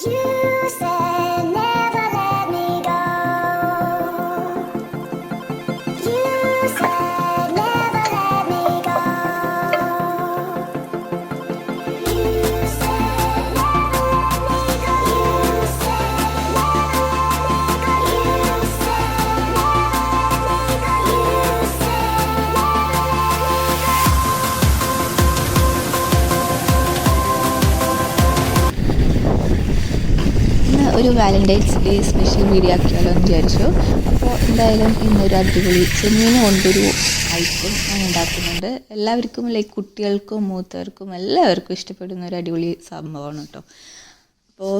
You ഒരു Valentine's day special video ആക്കിയാലോ എന്ന് വിചാരിച്ചു. അപ്പോൾ എന്തായാലും ഇന്നൊരു അടിപൊളി ചെമ്മീൻ കൊണ്ടൊരു ഐറ്റം ഞാൻ ഉണ്ടാക്കുന്നുണ്ട്. എല്ലാവർക്കും ലൈക്ക് കുട്ടികൾക്കും മൂത്തവർക്കും എല്ലാവർക്കും ഇഷ്ടപ്പെടുന്ന ഒരു അടിപൊളി സംഭവമാണ് കേട്ടോ. അപ്പോൾ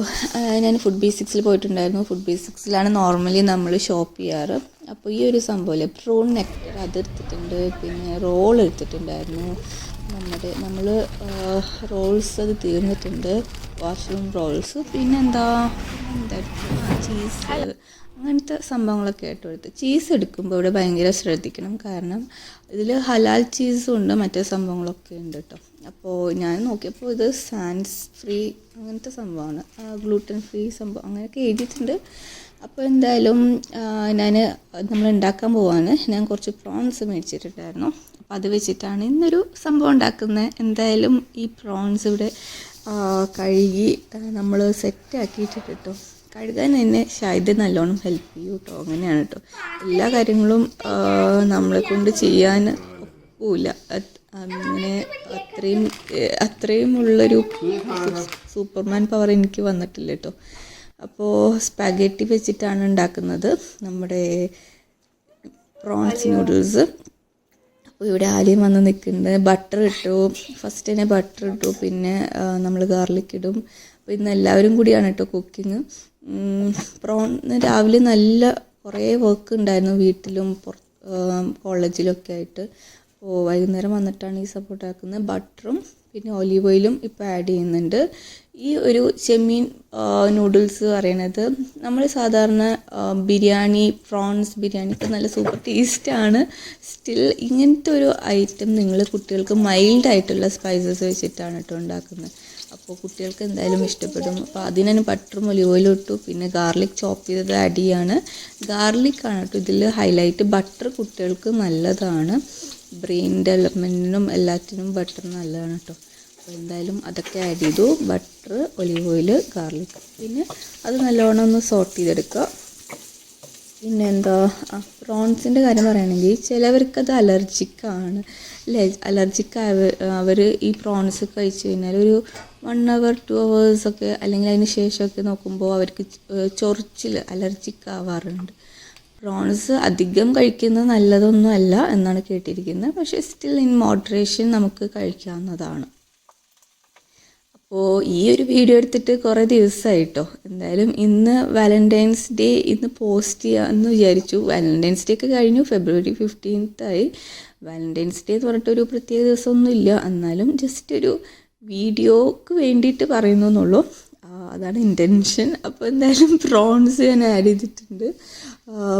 ഞാൻ ഫുഡ് ബേസിക്സിൽ പോയിട്ടുണ്ടായിരുന്നു. ഫുഡ് ബേസിക്സിലാണ് നോർമലി നമ്മൾ ഷോപ്പ് ചെയ്യാറ്. അപ്പോൾ ഈ ഒരു സംഭവമില്ല പ്രോൺ നെക്ടർ അത് എടുത്തിട്ടുണ്ട്. പിന്നെ റോൾ എടുത്തിട്ടുണ്ടായിരുന്നു. നമ്മുടെ നമ്മൾ റോൾസ് അത് തീർന്നിട്ടുണ്ട്. വാഷ്റൂം റോൾസ് പിന്നെന്താ? എന്താ ചീസ് അങ്ങനത്തെ സംഭവങ്ങളൊക്കെ ആയിട്ട് എടുത്ത്. ചീസ് എടുക്കുമ്പോൾ ഇവിടെ ഭയങ്കര ശ്രദ്ധിക്കണം. കാരണം ഇതിൽ ഹലാൽ ചീസും ഉണ്ട് മറ്റേ സംഭവങ്ങളൊക്കെ ഉണ്ട് കേട്ടോ അപ്പോൾ ഞാൻ നോക്കിയപ്പോൾ ഇത് സാൻസ് ഫ്രീ അങ്ങനത്തെ സംഭവമാണ്. ഗ്ലൂട്ടൻ ഫ്രീ സംഭവം അങ്ങനെയൊക്കെ എഴുതിയിട്ടുണ്ട്. അപ്പോൾ എന്തായാലും ഞാൻ നമ്മൾ ഉണ്ടാക്കാൻ പോവാണ്. ഞാൻ കുറച്ച് പ്രോൺസ് മേടിച്ചിട്ടുണ്ടായിരുന്നു. അപ്പോൾ അത് വെച്ചിട്ടാണ് ഇന്നൊരു സംഭവം ഉണ്ടാക്കുന്നത്. എന്തായാലും ഈ പ്രോൺസ് ഇവിടെ കഴുകി നമ്മൾ സെറ്റ് ആക്കിയിട്ടിട്ട് കേട്ടോ കഴുകാൻ എന്നെ ഷായത് നല്ലോണം ഹെൽപ്പ് ചെയ്യും കേട്ടോ അങ്ങനെയാണ് കേട്ടോ എല്ലാ കാര്യങ്ങളും നമ്മളെ കൊണ്ട് ചെയ്യാൻ ഒക്കില്ല. അങ്ങനെ അത്രയും അത്രയും ഉള്ളൊരു സൂപ്പർമാൻ പവർ എനിക്ക് വന്നിട്ടില്ല കേട്ടോ അപ്പോൾ സ്പാഗറ്റി വെച്ചിട്ടാണ് ഉണ്ടാക്കുന്നത് നമ്മുടെ പ്രോൺസ് നൂഡിൽസ് അപ്പോൾ ഇവിടെ ആദ്യം വന്ന് നിൽക്കുന്നത് ബട്ടർ ഇട്ടു. ഫസ്റ്റ് തന്നെ ബട്ടർ ഇട്ടു. പിന്നെ നമ്മൾ ഗാർലിക് ഇടും. അപ്പോൾ ഇന്ന് എല്ലാവരും കൂടിയാണ് കേട്ടോ കുക്കിങ് പ്രോൺ രാവിലെ നല്ല കുറേ വർക്ക് ഉണ്ടായിരുന്നു വീട്ടിലും കോളേജിലൊക്കെ ആയിട്ട്. അപ്പോൾ വൈകുന്നേരം വന്നിട്ടാണ് ഈ സപ്പോർട്ട് ആക്കുന്നത്. ബട്ടറും പിന്നെ ഒലീവ് ഓയിലും ഇപ്പോൾ ആഡ് ചെയ്യുന്നുണ്ട്. ഈ ഒരു ചെമ്മീൻ നൂഡിൽസ് പറയണത് നമ്മൾ സാധാരണ ബിരിയാണി പ്രോൺസ് ബിരിയാണിക്ക് നല്ല സൂപ്പർ ടേസ്റ്റാണ് സ്റ്റിൽ ഇങ്ങനത്തെ ഒരു ഐറ്റം നിങ്ങൾ കുട്ടികൾക്ക് മൈൽഡ് ആയിട്ടുള്ള സ്പൈസസ് വെച്ചിട്ടാണ് കേട്ടോ ഉണ്ടാക്കുന്നത്. അപ്പോൾ കുട്ടികൾക്ക് എന്തായാലും ഇഷ്ടപ്പെടും. അപ്പോൾ അതിനാണ് ബട്ടറും ഒലിവ് ഓയിലും ഇട്ടു. പിന്നെ ഗാർലിക് ചോപ്പ് ചെയ്തത് ആഡ് ചെയ്യാണ്. ഗാർലിക്കാണ് കേട്ടോ ഇതിൽ ഹൈലൈറ്റ് ബട്ടർ കുട്ടികൾക്ക് നല്ലതാണ്. ബ്രെയിൻ ഡെവലപ്മെന്റിനും എല്ലാത്തിനും ബട്ടർ നല്ലതാണ് കേട്ടോ അപ്പോൾ എന്തായാലും അതൊക്കെ ആഡ് ചെയ്തു. ബട്ടർ ഒലിവ് ഓയിൽ ഗാർലിക് പിന്നെ അത് നല്ലോണം ഒന്ന് സോർട്ട് ചെയ്തെടുക്കുക പിന്നെ എന്താ? പ്രോൺസിന്റെ കാര്യം പറയുകയാണെങ്കിൽ ചിലവർക്കത് അലർജിക്കാണ് അല്ലേ? അലർജിക്ക് അവർ ഈ പ്രോൺസ് കഴിച്ച് കഴിഞ്ഞാൽ ഒരു വൺ അവർ ടു അവേഴ്സൊക്കെ അല്ലെങ്കിൽ അതിന് ശേഷമൊക്കെ നോക്കുമ്പോൾ അവർക്ക് ചൊറിച്ചിൽ അലർജിക്ക് ആവാറുണ്ട്. പ്രോൺസ് അധികം കഴിക്കുന്നത് നല്ലതൊന്നും അല്ല എന്നാണ് കേട്ടിരിക്കുന്നത്. പക്ഷേ സ്റ്റിൽ ഇൻ മോഡറേഷൻ നമുക്ക് കഴിക്കാവുന്നതാണ്. അപ്പോൾ ഈ ഒരു വീഡിയോ എടുത്തിട്ട് കുറേ ദിവസമായിട്ടോ. എന്തായാലും ഇന്ന് വാലന്റൈൻസ് ഡേ ഇന്ന് പോസ്റ്റ് ചെയ്യാമെന്ന് വിചാരിച്ചു. വാലന്റൈൻസ് ഡേ ഒക്കെ കഴിഞ്ഞു. ഫെബ്രുവരി ഫിഫ്റ്റീൻത്തായി വാലന്റൈൻസ് ഡേ എന്ന് പറഞ്ഞിട്ടൊരു പ്രത്യേക ദിവസമൊന്നുമില്ല. എന്നാലും ജസ്റ്റ് ഒരു വീഡിയോക്ക് വേണ്ടിയിട്ട് പറയുന്നു എന്നുള്ളൂ അതാണ് ഇന്റൻഷൻ അപ്പോൾ എന്തായാലും പ്രോൺസ് ഞാൻ ആഡ് ചെയ്തിട്ടുണ്ട്.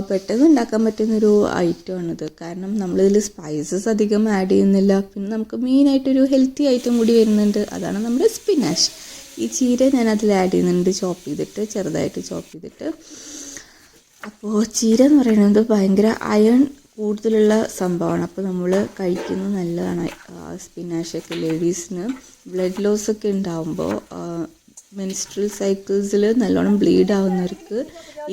പെട്ടെന്ന് ഉണ്ടാക്കാൻ പറ്റുന്നൊരു ഐറ്റമാണിത്. കാരണം നമ്മളിതിൽ സ്പൈസസ് അധികം ആഡ് ചെയ്യുന്നില്ല. പിന്നെ നമുക്ക് മെയിനായിട്ടൊരു ഹെൽത്തി ഐറ്റം കൂടി വരുന്നുണ്ട്. അതാണ് നമ്മുടെ സ്പിനാഷ് ഈ ചീര ഞാൻ അതിൽ ആഡ് ചെയ്യുന്നുണ്ട്. ചോപ്പ് ചെയ്തിട്ട് ചെറുതായിട്ട് ചോപ്പ് ചെയ്തിട്ട്. അപ്പോൾ ചീര എന്ന് പറയുന്നത് ഭയങ്കര അയൺ കൂടുതലുള്ള സംഭവമാണ്. അപ്പോൾ നമ്മൾ കഴിക്കുന്നത് നല്ലതാണ്. സ്പിനാഷൊക്കെ ലേഡീസിന് ബ്ലഡ് ലോസ് ഒക്കെ ഉണ്ടാവുമ്പോൾ മെൻസ്ട്രൽ സൈക്കിൾസിൽ നല്ലോണം ബ്ലീഡ് ആവുന്നവർക്ക്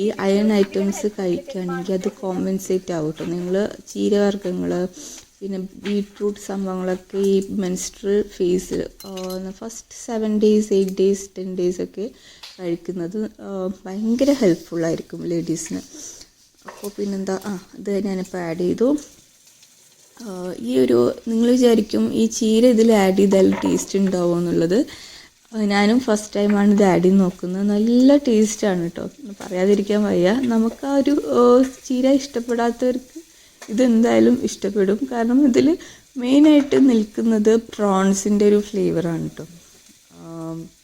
ഈ അയൺ ഐറ്റംസ് കഴിക്കുകയാണെങ്കിൽ അത് കോമ്പൻസേറ്റ് ആവും കേട്ടോ നിങ്ങൾ ചീരവർഗങ്ങൾ പിന്നെ ബീട്രൂട്ട് സംഭവങ്ങളൊക്കെ ഈ മെൻസ്ട്രൽ ഫേസിൽ first seven days eight days ten days ഒക്കെ കഴിക്കുന്നത് ഭയങ്കര ഹെൽപ്ഫുള്ളായിരിക്കും ലേഡീസിന് അപ്പോൾ പിന്നെന്താ ആ ഇത് ഞാനിപ്പോൾ ആഡ് ചെയ്തു. ഈ ഒരു നിങ്ങൾ വിചാരിക്കും ഈ ചീര ഇതിൽ ആഡ് ചെയ്താൽ ടേസ്റ്റ് ഉണ്ടാവുമോ എന്നുള്ളത്. ഞാനും ഫസ്റ്റ് ടൈമാണ് ഇത് ആഡ് ചെയ്ത് നോക്കുന്നത്. നല്ല ടേസ്റ്റാണ് കേട്ടോ പറയാതിരിക്കാൻ വയ്യ. നമുക്ക് ആ ഒരു ചീര ഇഷ്ടപ്പെടാത്തവർക്ക് ഇതെന്തായാലും ഇഷ്ടപ്പെടും. കാരണം ഇതിൽ മെയിനായിട്ട് നിൽക്കുന്നത് പ്രോൺസിന്റെ ഒരു ഫ്ലേവറാണ് കേട്ടോ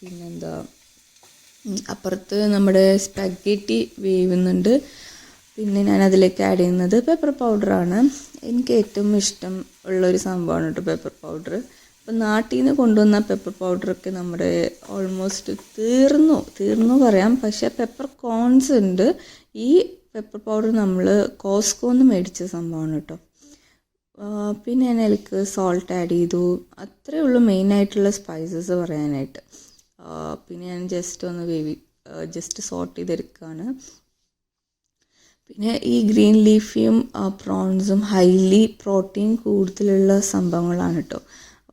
പിന്നെന്താ? അപ്പുറത്ത് നമ്മുടെ സ്പഗറ്റി വേവുന്നുണ്ട്. പിന്നെ ഞാൻ അതിലേക്ക് ആഡ് ചെയ്യുന്നത് പെപ്പർ പൗഡറാണ് എനിക്ക് ഏറ്റവും ഇഷ്ടം ഉള്ളൊരു സംഭവമാണ് കേട്ടോ പെപ്പർ പൗഡർ അപ്പം നാട്ടിൽ നിന്ന് കൊണ്ടുവന്ന പെപ്പർ പൗഡറൊക്കെ നമ്മുടെ ഓൾമോസ്റ്റ് തീർന്നു. തീർന്നു പറയാം. പക്ഷേ പെപ്പർ കോൺസ് ഉണ്ട്. ഈ പെപ്പർ പൗഡർ നമ്മൾ കോസ്കോന്ന് മേടിച്ച സംഭവമാണ് കേട്ടോ. പിന്നെ ഞാൻ എനിക്ക് സോൾട്ട് ആഡ് ചെയ്തു. അത്രയേ ഉള്ളൂ മെയിനായിട്ടുള്ള സ്പൈസസ് പറയാനായിട്ട്. പിന്നെ ഞാൻ ജസ്റ്റ് ഒന്ന് വേവി ജസ്റ്റ് സോൾട്ട് ചെയ്തെടുക്കുകയാണ് പിന്നെ ഈ ഗ്രീൻ ലീഫിയും പ്രോൺസും ഹൈലി പ്രോട്ടീൻ കൂടുതലുള്ള സംഭവങ്ങളാണ് കേട്ടോ.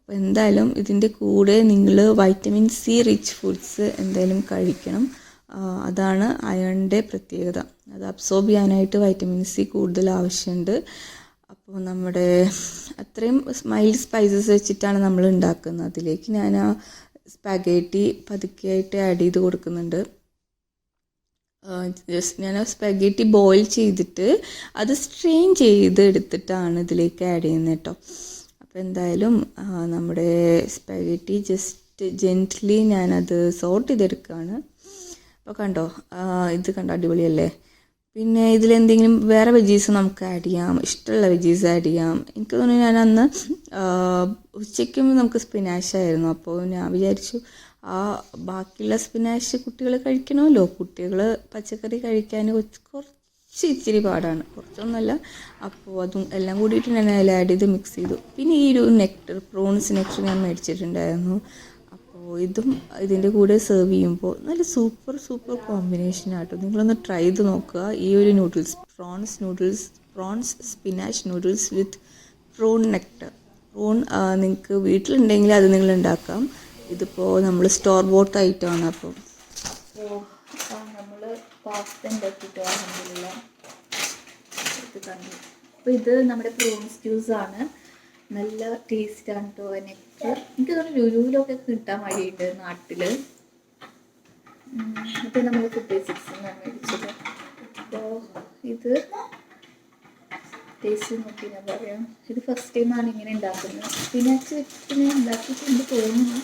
അപ്പോൾ എന്തായാലും ഇതിന്റെ കൂടെ നിങ്ങൾ വൈറ്റമിൻ സി റിച്ച് ഫുഡ്സ് എന്തായാലും കഴിക്കണം. അതാണ് അയണിന്റെ പ്രത്യേകത. അത് അബ്സോർബ് ചെയ്യാനായിട്ട് വൈറ്റമിൻ സി കൂടുതൽ ആവശ്യമുണ്ട്. അപ്പോൾ നമ്മുടെ അത്രയും മൈൽഡ് സ്പൈസസ് വെച്ചിട്ടാണ് നമ്മൾ ഉണ്ടാക്കുന്നത്. അതിലേക്ക് ഞാൻ ആ സ്പാഗേറ്റി പതുക്കെയായിട്ട് ആഡ് ചെയ്ത് കൊടുക്കുന്നുണ്ട്. ജസ്റ്റ് ഞാൻ സ്പാഗേറ്റി ബോയിൽ ചെയ്തിട്ട് അത് സ്ട്രെയിൻ ചെയ്ത് എടുത്തിട്ടാണ് ഇതിലേക്ക് ആഡ് ചെയ്യുന്നത് കേട്ടോ. അപ്പോൾ എന്തായാലും നമ്മുടെ സ്പെഗറ്റി ജസ്റ്റ് ജെന്റ്ലി ഞാനത് സോർട്ട് ചെയ്തെടുക്കുകയാണ് അപ്പോൾ കണ്ടോ ഇത് കണ്ടോ അടിപൊളിയല്ലേ? പിന്നെ ഇതിലെന്തെങ്കിലും വേറെ വെജീസ് നമുക്ക് ആഡ് ചെയ്യാം ഇഷ്ടമുള്ള വെജീസ് ആഡ് ചെയ്യാം. എനിക്ക് തോന്നുന്നു ഞാൻ അന്ന് ഉച്ചയ്ക്കും നമുക്ക് സ്പിനാഷായിരുന്നു അപ്പോൾ ഞാൻ വിചാരിച്ചു ആ ബാക്കിയുള്ള സ്പിനാഷ് കുട്ടികൾ കഴിക്കണമല്ലോ. കുട്ടികൾ പച്ചക്കറി കഴിക്കാൻ കുറച്ച് കുറച്ച് ഇച്ചിരി പാടാണ്. കുറച്ചൊന്നുമല്ല. അപ്പോൾ അതും എല്ലാം കൂടിയിട്ട് ഞാൻ അതിൽ ആഡ് ചെയ്ത് മിക്സ് ചെയ്തു. പിന്നെ ഈ ഒരു നെക്ടർ പ്രോൺസ് നെക്ടർ ഞാൻ മേടിച്ചിട്ടുണ്ടായിരുന്നു. അപ്പോൾ ഇതും ഇതിന്റെ കൂടെ സെർവ് ചെയ്യുമ്പോൾ നല്ല സൂപ്പർ സൂപ്പർ കോമ്പിനേഷൻ ആട്ടോ. നിങ്ങളൊന്ന് ട്രൈ ചെയ്ത് നോക്കുക. ഈ ഒരു noodles prawns noodles prawns spinach noodles with prawn nectar prawn നിങ്ങൾക്ക് വീട്ടിലുണ്ടെങ്കിൽ അത് നിങ്ങൾ ഉണ്ടാക്കാം. ഇതിപ്പോൾ നമ്മൾ സ്റ്റോർ ബോട്ട് ഐറ്റമാണ് അപ്പോൾ അപ്പം നമ്മൾ പാസ്ത ഉണ്ടാക്കിയിട്ട് അലഹമില്ല ഇത് കണ്ടു. അപ്പോൾ ഇത് നമ്മുടെ പ്രോൺസ് ആണ്. നല്ല ടേസ്റ്റാണ് കേട്ടോ നെക്സ്റ്റ് എനിക്ക്. തോന്നുന്നു ലുലുവിലൊക്കെ കിട്ടാൻ വഴിയുണ്ട് നാട്ടിൽ ഇത് നമ്മൾ ഫിഫ്റ്റി എന്നാണ് മേടിച്ചത്. അപ്പോൾ ഇത് ടേസ്റ്റ് നോക്കി ഞാൻ പറയാം. ഇത് ഫസ്റ്റ് ടൈമാണ് ഇങ്ങനെ ഉണ്ടാക്കുന്നത് സ്പിനാച്ച് വെച്ചിട്ട് ഞാൻ ഉണ്ടാക്കിയിട്ടുണ്ട് തോന്നുന്നു.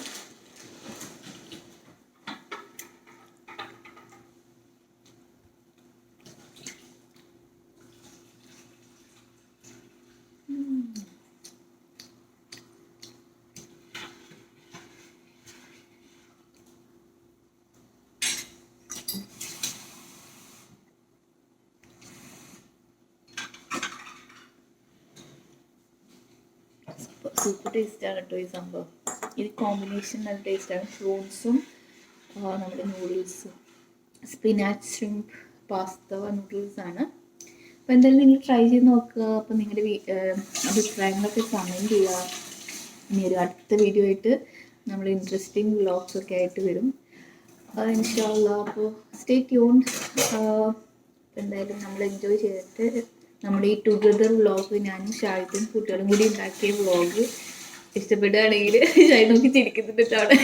സൂപ്പർ ടേസ്റ്റാണ് കേട്ടോ ഈ സംഭവം. ഇത് കോമ്പിനേഷൻ നല്ല ടേസ്റ്റാണ് ഫ്രൂട്ട്സും നമ്മുടെ നൂഡിൽസും സ്പിനാച്ച് ഷ്രിംപ് പാസ്ത നൂഡിൽസാണ് അപ്പോൾ എന്തായാലും നിങ്ങൾ ട്രൈ ചെയ്ത് നോക്കുക. അപ്പോൾ നിങ്ങളുടെ അഭിപ്രായങ്ങളൊക്കെ കമന്റ് ചെയ്യുക. ഇനി ഒരു അടുത്ത വീഡിയോ ആയിട്ട് നമ്മൾ ഇൻട്രസ്റ്റിംഗ് വ്ലോഗ്സ് ഒക്കെ ആയിട്ട് വരും. ഇൻഷാല്ല അപ്പോൾ സ്റ്റേ ട്യൂൺ എന്തായാലും നമ്മൾ എൻജോയ് ചെയ്തിട്ട് നമ്മുടെ ഈ ടുഗദർ വ്ളോഗ് ഞാനും ഷാഹിദും കുട്ടികളും കൂടി ഉണ്ടാക്കിയ വ്ളോഗ് ഇഷ്ടപ്പെടുകയാണെങ്കിൽ ഷായി നോക്കി ചിരിക്കുന്നുണ്ടാണ്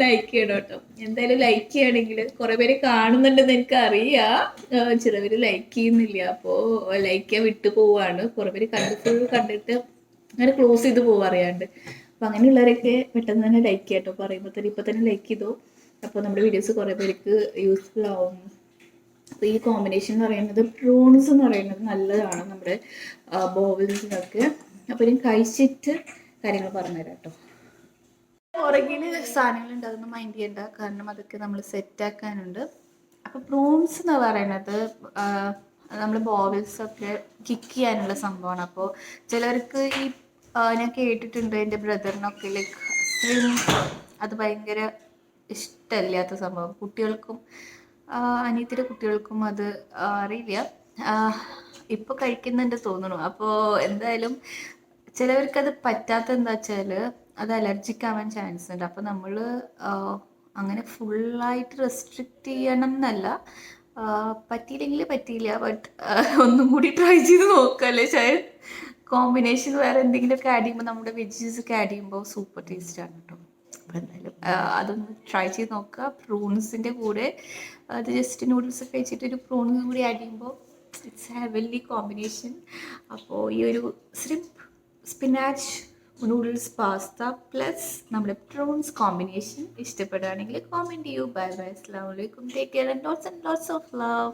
ലൈക്ക് ചെയ്യണം കേട്ടോ. എന്തായാലും ലൈക്ക് ചെയ്യണമെങ്കിൽ കുറേ പേര് കാണുന്നുണ്ടെന്ന് എനിക്ക് അറിയാം ചിലവർ ലൈക്ക് ചെയ്യുന്നില്ല. അപ്പോൾ ലൈക്ക് ചെയ്യാൻ വിട്ടു പോവാണ്. കുറേ പേര് കണ്ടിട്ട് കണ്ടിട്ട് അങ്ങനെ ക്ലോസ് ചെയ്ത് പോവാറിയാണ്ട് അപ്പോൾ അപ്പം അങ്ങനെയുള്ളവരൊക്കെ പെട്ടെന്ന് തന്നെ ലൈക്ക് ചെയ്യാം കേട്ടോ. പറയുമ്പോൾ തന്നെ ഇപ്പം തന്നെ ലൈക്ക് ചെയ്തോ. അപ്പോൾ നമ്മുടെ വീഡിയോസ് കുറേ പേർക്ക് യൂസ്ഫുൾ ആവും. അപ്പോൾ ഈ കോമ്പിനേഷൻ എന്ന് പറയുന്നത് പ്രോൺസ് എന്ന് പറയുന്നത് നല്ലതാണ് നമ്മുടെ ബോവിൽസിനൊക്കെ അപ്പോൾ ഇനി കഴിച്ചിട്ട് കാര്യങ്ങൾ പറഞ്ഞുതരാം കേട്ടോ. പുറകിൽ സാധനങ്ങൾ അതൊന്നും മൈൻഡ് ചെയ്യണ്ട. കാരണം അതൊക്കെ നമ്മൾ സെറ്റാക്കാനുണ്ട് അപ്പോൾ പ്രൂൺസ് എന്ന് പറയുന്നത് നമ്മൾ ബോബിൾസ് ഒക്കെ കിക്ക് ചെയ്യാനുള്ള സംഭവമാണ്. അപ്പോൾ ചിലവർക്ക് ഈ ഞാൻ കേട്ടിട്ടുണ്ട് എന്റെ ബ്രദറിനൊക്കെ ലൈക്ക് അത് ഭയങ്കര ഇഷ്ടമില്ലാത്ത സംഭവം. കുട്ടികൾക്കും അനിയത്തിയുടെ കുട്ടികൾക്കും അത് അറിയില്ല. ഇപ്പോൾ കഴിക്കുന്നുണ്ട് തോന്നുന്നു. അപ്പോ എന്തായാലും ചിലവർക്ക് അത് പറ്റാത്ത എന്താ വെച്ചാൽ അത് അലർജിക്ക് ആവാൻ ചാൻസ് ഉണ്ട് അപ്പോൾ നമ്മൾ അങ്ങനെ ഫുള്ളായിട്ട് റെസ്ട്രിക്റ്റ് ചെയ്യണം എന്നല്ല. പറ്റിയില്ലെങ്കിൽ പറ്റിയില്ല. ബട്ട് ഒന്നും കൂടി ട്രൈ ചെയ്ത് നോക്കല്ലേ ചായ? കോമ്പിനേഷൻ വേറെ എന്തെങ്കിലുമൊക്കെ ആഡ് ചെയ്യുമ്പോൾ നമ്മുടെ വെജീസ് ഒക്കെ ആഡ് ചെയ്യുമ്പോൾ സൂപ്പർ ടേസ്റ്റ് ആണ് കേട്ടോ അപ്പോൾ എന്തായാലും അതൊന്ന് ട്രൈ ചെയ്ത് നോക്കുക. പ്രൂൺസിന്റെ കൂടെ അത് ജസ്റ്റ് നൂഡിൽസ് ഒക്കെ വെച്ചിട്ട് ഒരു പ്രൂൺസ് കൂടി ആഡ് ചെയ്യുമ്പോൾ ഇറ്റ്സ് ഹെവൻലി കോമ്പിനേഷൻ അപ്പോൾ ഈ ഒരു സ്രിപ്പ് സ്പിനാച്ച് നൂഡിൽസ് പാസ്ത പ്ലസ് നമ്മുടെ പ്രോൺസ് കോമ്പിനേഷൻ ഇഷ്ടപ്പെടുകയാണെങ്കിൽ കോമെന്റ് ചെയ്യൂ. ബൈ ബൈ അസ്ലാം take care and lots and lots of love